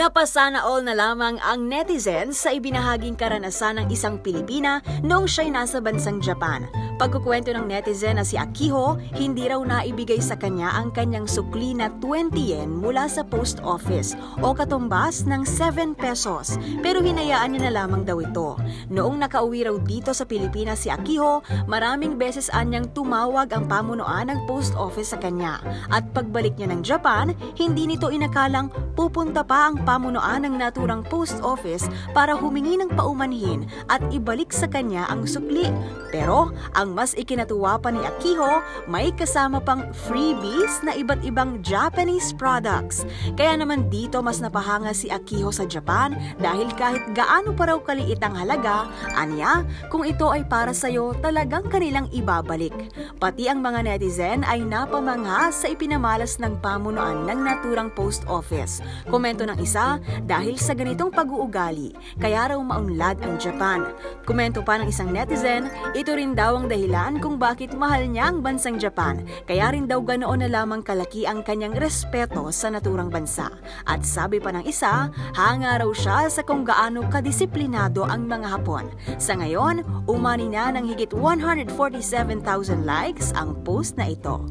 Napasana all na lamang ang netizens sa ibinahaging karanasan ng isang Pilipina noong siya'y nasa bansang Japan. Pagkukwento ng netizen na si Akiho, hindi raw naibigay sa kanya ang kanyang sukli na 20 yen mula sa post office o katumbas ng 7 pesos pero hinayaan niya na lamang daw ito. Noong nakauwi raw dito sa Pilipinas si Akiho, maraming beses anyang tumawag ang pamunuan ng post office sa kanya. At pagbalik niya ng Japan, hindi nito inakalang pupunta pa ang pamunuan ng naturang post office para humingi ng paumanhin at ibalik sa kanya ang sukli. Pero ang mas ikinatuwa pa ni Akiho, may kasama pang freebies na iba't ibang Japanese products. Kaya naman dito mas napahanga si Akiho sa Japan dahil kahit gaano pa raw kaliit ang halaga, anya, kung ito ay para sa'yo, talagang kanilang ibabalik. Pati ang mga netizen ay napamangha sa ipinamalas ng pamunuan ng naturang post office. Komento ng isa, dahil sa ganitong pag-uugali, kaya raw maunlad ang Japan. Komento pa ng isang netizen, ito rin daw ang dahilan kung bakit mahal niya ang bansang Japan, kaya rin daw ganoon na lamang kalaki ang kanyang respeto sa naturang bansa. At sabi pa ng isa, hanga raw siya sa kung gaano kadisiplinado ang mga Hapon. Sa ngayon, umani na ng higit 147,000 likes ang post na ito.